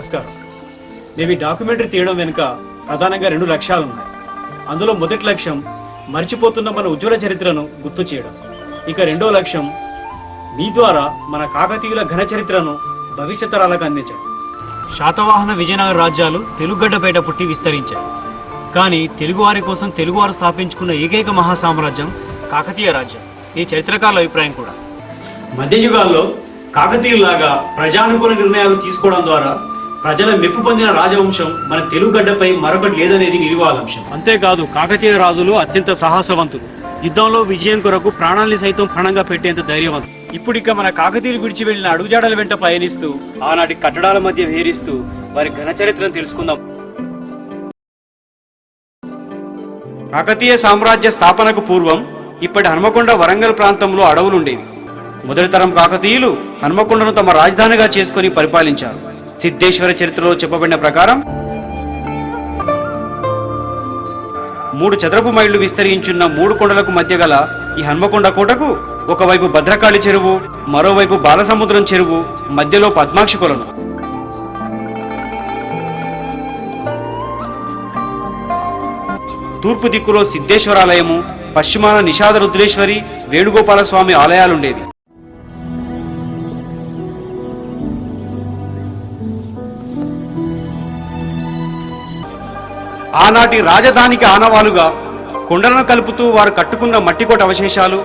నమస్కారం. మేము ఈ డాక్యుమెంటరీ తీయడం వెనుక ప్రధానంగా రెండు లక్ష్యాలు ఉన్నాయి. అందులో మొదటి లక్ష్యం మర్చిపోతున్న మన ఉజ్వల చరిత్రను గుర్తు చేయడం. ఇక రెండో లక్ష్యం మీ ద్వారా మన కాకతీయుల ఘన చరిత్రను భవిష్యత్ తరాలకు అందించడం. శాతవాహన విజయనగర రాజ్యాలు తెలుగుగడ్డపేట పుట్టి విస్తరించాయి. కానీ తెలుగువారి కోసం తెలుగువారు స్థాపించుకున్న ఏకైక మహాసామ్రాజ్యం కాకతీయ రాజ్యం. ఈ చరిత్రకారుల అభిప్రాయం కూడా. మధ్యయుగాల్లో కాకతీయులాగా ప్రజానుకూల నిర్ణయాలు తీసుకోవడం ద్వారా ప్రజల మెప్పు పొందిన రాజవంశం మన తెలుగు గడ్డపై మరొకటి లేదనేది నిర్వాదాంశం అంతేకాదు కాకతీయ రాజులు అత్యంత సాహసవంతులు. యుద్ధంలో విజయం కొరకు ప్రాణాల్ని సైతం పణంగా పెట్టేంత ధైర్యవంతులు. ఇప్పుడు ఇక మన కాకతీయులు విడిచి వెళ్ళిన అడుగుజాడల వెంట పయనిస్తూ ఆనాటి కట్టడాల మధ్య వేరిస్తూ వారి ఘన చరిత్రను తెలుసుకుందాం. కాకతీయ సామ్రాజ్య స్థాపనకు పూర్వం ఇప్పటి హనుమకొండ వరంగల్ ప్రాంతంలో అడవులుండేవి. మొదటి తరం కాకతీయులు హనుమకొండను తమ రాజధానిగా చేసుకుని పరిపాలించారు. సిద్ధేశ్వర చరిత్రలో చెప్పబడిన ప్రకారం మూడు చదరపు మైళ్ళు విస్తరించున్న మూడు కొండలకు మధ్య గల ఈ హన్మకొండ కోటకు ఒకవైపు భద్రకాళి చెరువు మరోవైపు బాలసముద్రం చెరువు మధ్యలో పద్మాక్షి కొలను. తూర్పు దిక్కులో సిద్ధేశ్వరాలయము పశ్చిమాన నిషాద రుద్రేశ్వరి వేణుగోపాల స్వామి ఆలయాలుండేవి. ఆనాటి రాజధానికి ఆనవాలుగా కొండలను కలుపుతూ వారు కట్టుకున్న మట్టికోట అవశేషాలు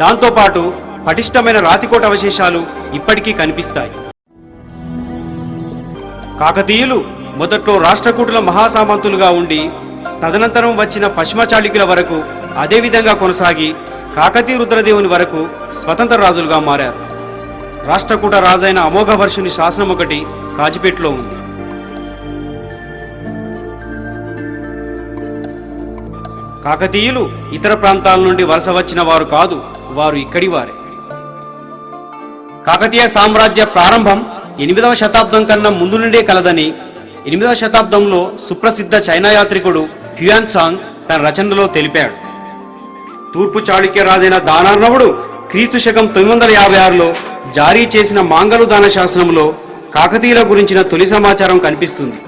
దాంతోపాటు పటిష్టమైన రాతికోట అవశేషాలు ఇప్పటికీ కనిపిస్తాయి. కాకతీయులు మొదట్లో రాష్ట్రకూటుల మహాసామంతులుగా ఉండి తదనంతరం వచ్చిన పశ్చిమ చాళుక్యుల వరకు అదేవిధంగా కొనసాగి కాకతీయ రుద్రదేవుని వరకు స్వతంత్ర రాజులుగా మారారు. రాష్ట్రకూట రాజైన అమోఘవర్షుని శాసనం ఒకటి కాజిపేటలో ఉంది. కాకతీయులు ఇతర ప్రాంతాల నుండి వలస వచ్చిన వారు కాదు వారు ఇక్కడి వారే. కాకతీయ సామ్రాజ్య ప్రారంభం ఎనిమిదవ శతాబ్దం కన్నా ముందు నుండే కలదని ఎనిమిదవ శతాబ్దంలో సుప్రసిద్ధ చైనా యాత్రికుడు హ్యుయాన్ సాంగ్ తన రచనలో తెలిపాడు. తూర్పు చాళుక్య రాజైన దానార్ణవుడు క్రీస్తు శకం తొమ్మిది వందల యాభై ఆరులో జారీ చేసిన మాంగలు దాన శాసనంలో కాకతీయుల గురించిన తొలి సమాచారం కనిపిస్తుంది.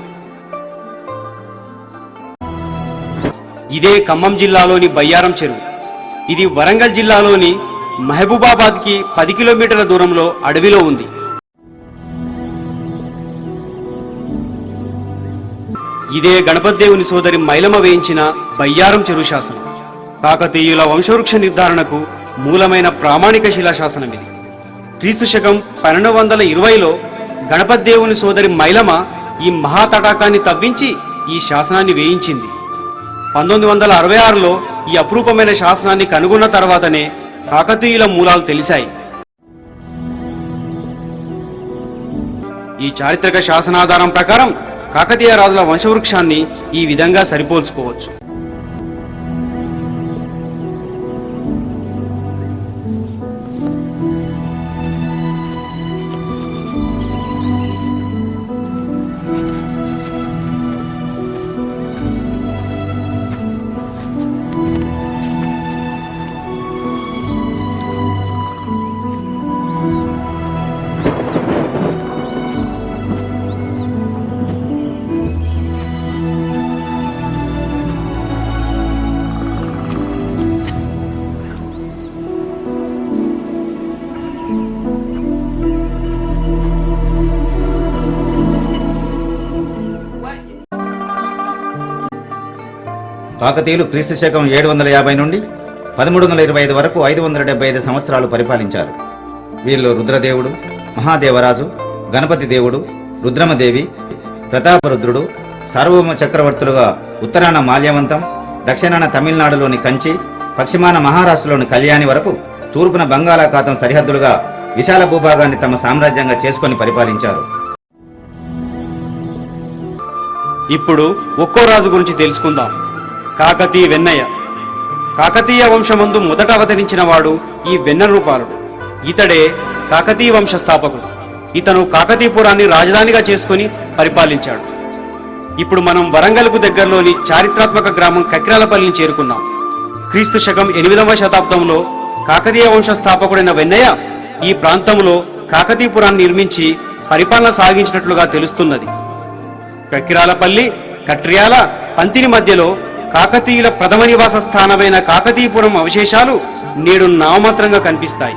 ఇదే ఖమ్మం జిల్లాలోని బయ్యారం చెరువు. ఇది వరంగల్ జిల్లాలోని మహబూబాబాద్కి పది కిలోమీటర్ల దూరంలో అడవిలో ఉంది. ఇదే గణపతిదేవుని సోదరి మైలమ వేయించిన బయ్యారం చెరువు శాసనం. కాకతీయుల వంశవృక్ష నిర్ధారణకు మూలమైన ప్రామాణిక శిలాశాసనం ఇది క్రీస్తు శకం పన్నెండు వందల ఇరవైలో గణపతిదేవుని సోదరి మైలమ ఈ మహాతటాకాన్ని తవ్వించి ఈ శాసనాన్ని వేయించింది. పంతొమ్మిది వందల అరవై ఆరులో ఈ అపురూపమైన శాసనాన్ని కనుగొన్న తర్వాతనే కాకతీయుల మూలాలు తెలిశాయి. ఈ చారిత్రక శాసనాధారం ప్రకారం కాకతీయ రాజుల వంశవృక్షాన్ని ఈ విధంగా సరిపోల్చుకోవచ్చు. కాకతీయులు క్రీస్తు శకం ఏడు వందల యాభై నుండి పదమూడు వందల ఇరవై ఐదు వరకు ఐదు వందల డెబ్బై ఐదు సంవత్సరాలు పరిపాలించారు. వీళ్ళు రుద్రదేవుడు మహాదేవరాజు గణపతి దేవుడు రుద్రమదేవి ప్రతాపరుద్రుడు సార్వభౌమ చక్రవర్తులుగా ఉత్తరాన మాల్యవంతం దక్షిణాన తమిళనాడులోని కంచి పశ్చిమాన మహారాష్ట్రలోని కళ్యాణి వరకు తూర్పున బంగాళాఖాతం సరిహద్దులుగా విశాల భూభాగాన్ని తమ సామ్రాజ్యంగా చేసుకొని పరిపాలించారు. ఇప్పుడు ఒక్కో రాజు గురించి తెలుసుకుందాం. కాకతీ వెన్నయ్య. కాకతీయ వంశమందు మొదట అవతరించిన వాడు ఈ వెన్న రూపాలుడు. ఇతడే కాకతీయ వంశ స్థాపకుడు ఇతను కాకతీపురాన్ని రాజధానిగా చేసుకుని పరిపాలించాడు. ఇప్పుడు మనం వరంగల్కు దగ్గరలోని చారిత్రాత్మక గ్రామం కక్రాలపల్లిని చేరుకున్నాం. క్రీస్తు శకం ఎనిమిదవ శతాబ్దంలో కాకతీయ వంశ స్థాపకుడైన వెన్నయ్య ఈ ప్రాంతంలో కాకతీపురాన్ని నిర్మించి పరిపాలన సాగించినట్లుగా తెలుస్తున్నది. కక్కిరాలపల్లి కట్రియాల పంతిని మధ్యలో కాకతీయుల ప్రథమ నివాస స్థానమైన కాకతీపురం అవశేషాలు నేడు నామమాత్రంగా కనిపిస్తాయి.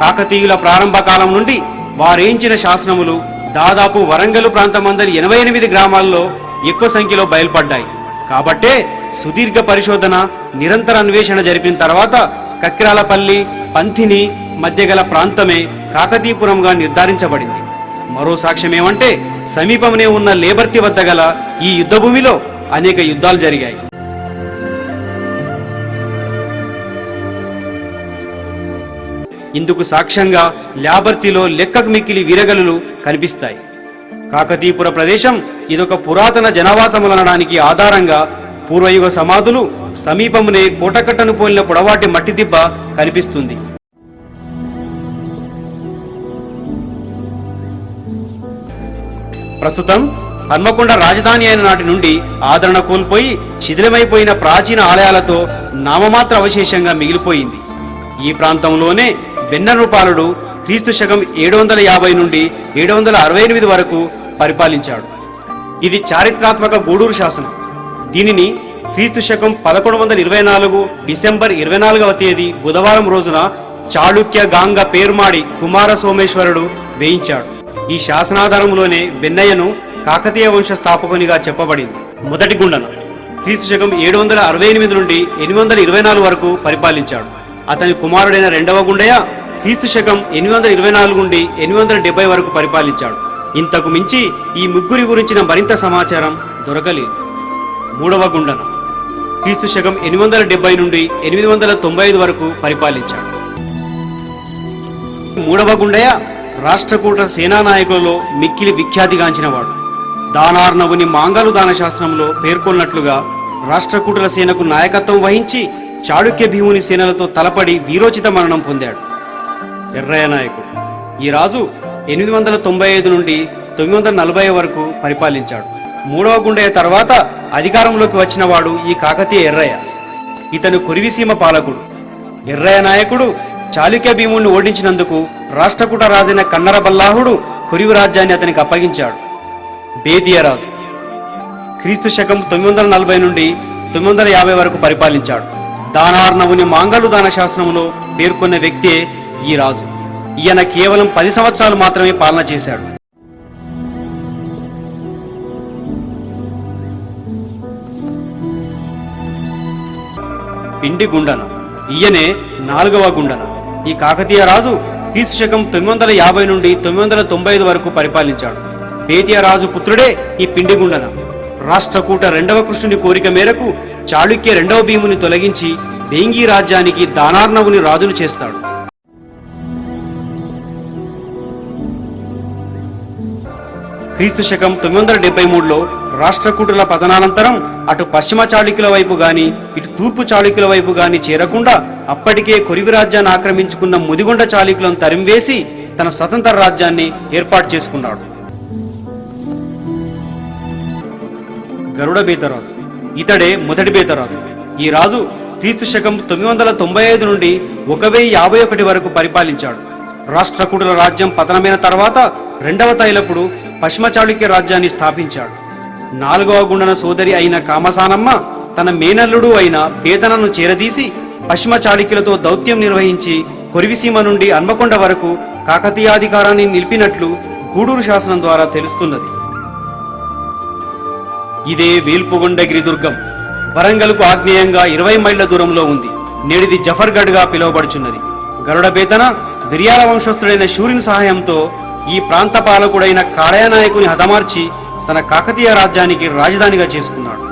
కాకతీయుల ప్రారంభ కాలం నుండి వారేయించిన శాసనములు దాదాపు వరంగల్ ప్రాంతమందరి ఎనభై ఎనిమిది గ్రామాల్లో ఎక్కువ సంఖ్యలో బయలుపడ్డాయి. కాబట్టే సుదీర్ఘ పరిశోధన నిరంతర అన్వేషణ జరిపిన తర్వాత కక్కిరాలపల్లి పంథిని మధ్య గల ప్రాంతమే కాకతీపురంగా నిర్ధారించబడింది. మరో సాక్ష్యం ఏమంటే సమీపంలో ఉన్న లేబర్తి వద్ద గల ఈ యుద్ధభూమిలో అనేక యుద్ధాలు జరిగాయి. ఇందుకు సాక్ష్యంగా ల్యాబర్తిలో లెక్కకు మిక్కిలి వీరగలులు కనిపిస్తాయి. కాకతీపుర ప్రదేశం ఇదొక పురాతన జనావాసములనడానికి ఆధారంగా పూర్వయుగ సమాధులు సమీపమునే కోటకట్టను పోలిన పొడవాటి మట్టి దిబ్బ కనిపిస్తుంది. ప్రస్తుతం హన్మకొండ రాజధాని అయిన నాటి నుండి ఆదరణ కోల్పోయి శిథిలమైపోయిన ప్రాచీన ఆలయాలతో నామమాత్ర అవశేషంగా మిగిలిపోయింది. ఈ ప్రాంతంలోనే బెన్నరూపాలుడు క్రీస్తు శకం ఏడు వందల యాభై నుండి ఏడు వందల అరవై ఎనిమిది వరకు పరిపాలించాడు. ఇది చారిత్రాత్మక గూడూరు శాసనం. దీనిని క్రీస్తు శకం పదకొండు వందల ఇరవై నాలుగు డిసెంబర్ ఇరవై నాలుగవ తేదీ బుధవారం రోజున చాళుక్య గాంగ పేరుమాడి కుమార సోమేశ్వరుడు వేయించాడు. ఈ శాసనాధారంలోనే వెన్నయ్యను కాకతీయ వంశ స్థాపకునిగా చెప్పబడింది. మొదటి గుండన. క్రీస్తు శకం ఏడు వందల అరవై ఎనిమిది నుండి ఎనిమిది వందల ఇరవై నాలుగు వరకు పరిపాలించాడు. అతని కుమారుడైన రెండవ గుండయ్య క్రీస్తు శకం ఎనిమిది వందల ఇరవై నాలుగు నుండి ఎనిమిది వందల డెబ్బై వరకు పరిపాలించాడు. ఇంతకు మించి ఈ ముగ్గురి గురించిన మరింత సమాచారం దొరకలేదు. మూడవ గుండన. క్రీస్తు శకం ఎనిమిది వందల డెబ్బై నుండి ఎనిమిది వందల తొంభై ఐదు వరకు పరిపాలించాడు. మూడవ గుండయ్య రాష్ట్రకూట సేనా నాయకులలో మిక్కిలి విఖ్యాతిగాంచినవాడు. దానార్ణవుని మాంగలు దాన శాస్త్రంలో పేర్కొన్నట్లుగా రాష్ట్రకూటుల సేనకు నాయకత్వం వహించి చాళుక్య భీముని సేనలతో తలపడి వీరోచిత మరణం పొందాడు. ఎర్రయ్య నాయకుడు. ఈ రాజు ఎనిమిది వందల తొంభై ఐదు నుండి తొమ్మిది వందల నలభై వరకు పరిపాలించాడు. మూడవ గుండయ్య తర్వాత అధికారంలోకి వచ్చినవాడు ఈ కాకతీయ ఎర్రయ్య. ఇతను కురివిసీమ పాలకుడు. ఎర్రయ్య నాయకుడు చాళుక్య భీముణ్ణి ఓడించినందుకు రాష్ట్రకూట రాజైన కన్నర బల్లాహుడు కురివి రాజ్యాన్ని అతనికి అప్పగించాడు. బేదియరాజు. క్రీస్తు శకం తొమ్మిది వందల నలభై నుండి తొమ్మిది వందల యాభై వరకు పరిపాలించాడు. దానార్ణవుని మాంగళు దాన శాస్త్రంలో పేర్కొన్న వ్యక్తే ఈ రాజు. ఈయన కేవలం పది సంవత్సరాలు మాత్రమే పాలన చేశాడు. పిండి గుండన. ఈయనే నాలుగవ గుండన. ఈ కాకతీయ రాజు క్రీస్తు శకం తొమ్మిది వందల యాభై నుండి తొమ్మిది వందల తొంభై ఐదు వరకు పరిపాలించాడు. పేతియ రాజు పుత్రుడే ఈ పిండిగుండన. రాష్ట్రకూట రెండవ కృష్ణుని కోరిక మేరకు చాళుక్య రెండవ భీముని తొలగించి వేంగి రాజ్యానికి దానార్ణవుని రాజును చేస్తాడు. క్రీస్తు శకం తొమ్మిది వందల డెబ్బై మూడులో రాష్ట్రకూటుల పతనానంతరం అటు పశ్చిమ చాళుక్యుల వైపు గాని ఇటు తూర్పు చాళుక్యుల వైపు గాని చేరకుండా అప్పటికే కొరివి రాజ్యాన్ని ఆక్రమించుకున్న ముదిగొండ చాళుక్యులను తరిమివేసి తన స్వతంత్ర రాజ్యాన్ని ఏర్పాటు చేసుకున్నాడు. గరుడ బేతరాజు ఇతడే మొదటి బేతరాజు. ఈ రాజు క్రీస్తు శకం తొమ్మిది వందల తొంభై ఐదు నుండి ఒక వెయ్యి యాభై ఒకటి వరకు పరిపాలించాడు. రాష్ట్రకూటుల రాజ్యం పతనమైన తర్వాత రెండవ తైలపుడు పశ్చిమ చాళుక్య రాజ్యాన్ని స్థాపించాడు. నాలుగవ గుండన సోదరి అయిన కామసానమ్మ తన మేనల్లుడు అయిన బేతనను చేరదీసి పశ్చిమ చాళుక్యులతో దౌత్యం నిర్వహించి కొరివిసీమ నుండి హన్మకొండ వరకు కాకతీయాధికారాన్ని నిలిపినట్లు గూడూరు శాసనం ద్వారా తెలుస్తున్నది. ఇదే వేల్పుగొండగిరి దుర్గం వరంగల్కు ఆగ్నేయంగా ఇరవై మైళ్ళ దూరంలో ఉంది. నేడిది జఫర్గఢ్గా పిలువబడుచున్నది. పిలువబడుచున్నది గరుడబేతన దిర్యాల వంశస్థుడైన శూరిని సహాయంతో ఈ ప్రాంత పాలకుడైన కాళయానాయకుని హతమార్చి తన కాకతీయ రాజ్యానికి రాజధానిగా చేసుకున్నాడు.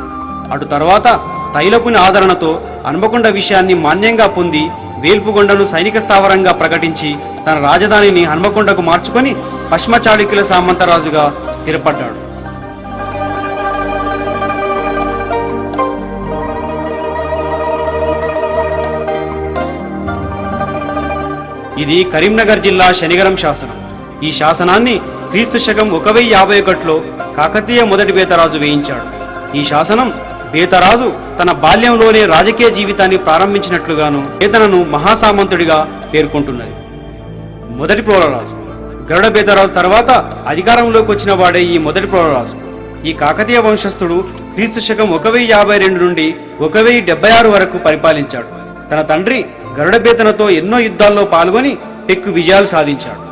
అటు తర్వాత తైలపుని ఆదరణతో హన్మకొండ విషయాన్ని మాన్యంగా పొంది వేల్పుగొండను సైనిక స్థావరంగా ప్రకటించి తన రాజధానిని హన్మకొండకు మార్చుకొని పశ్చిమ చాళుక్యుల సామంతరాజుగా స్థిరపడ్డాడు. ఇది కరీంనగర్ జిల్లా శనిగరం శాసనం. ఈ శాసనాన్ని క్రీస్తు శకం ఒక వెయ్యి యాభై ఒకటిలో కాకతీయ మొదటి బేతరాజు వేయించాడు. ఈ శాసనం బేతరాజు తన బాల్యంలోనే రాజకీయ జీవితాన్ని ప్రారంభించినట్లుగాను బేతనను మహాసామంతుడిగా పేర్కొంటున్నది. మొదటి ప్రోలరాజు. గరుడ బేతరాజు తర్వాత అధికారంలోకి వచ్చిన వాడే ఈ మొదటి ప్రోలరాజు. ఈ కాకతీయ వంశస్థుడు క్రీస్తు శకం ఒక వెయ్యి యాభై రెండు నుండి ఒక వెయ్యి డెబ్బై ఆరు వరకు పరిపాలించాడు. తన తండ్రి గరుడపేతనతో ఎన్నో యుద్ధాల్లో పాల్గొని పెక్కు విజయాలు సాధించాడు.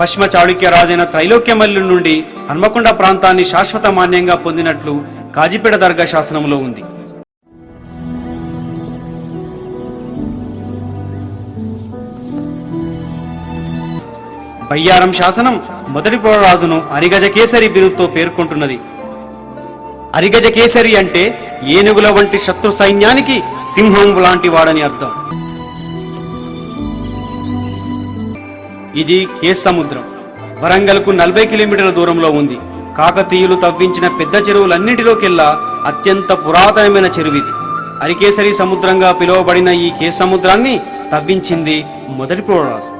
పశ్చిమ చాళుక్య రాజైన త్రైలోక్యమల్లు నుండి హన్మకొండ ప్రాంతాన్ని శాశ్వత మాన్యంగా పొందినట్లు కాజిపేట దర్గా శాసనంలో ఉంది. బయ్యారం శాసనం మొదటి రాజును అరిగజ కేసరి బిరుదుతో పేర్కొంటున్నది. అరిగజ కేసరి అంటే ఏనుగుల వంటి శత్రు సైన్యానికి సింహం లాంటి వాడని అర్థం. ఇది కేస్ సముద్రం. వరంగల్కు నలభై కిలోమీటర్ల దూరంలో ఉంది. కాకతీయులు తవ్వించిన పెద్ద చెరువులన్నింటిలోకెల్లా అత్యంత పురాతనమైన చెరువు ఇది అరికేసరి సముద్రంగా పిలువబడిన ఈ కేస్ సముద్రాన్ని తవ్వించింది మొదటి రాజు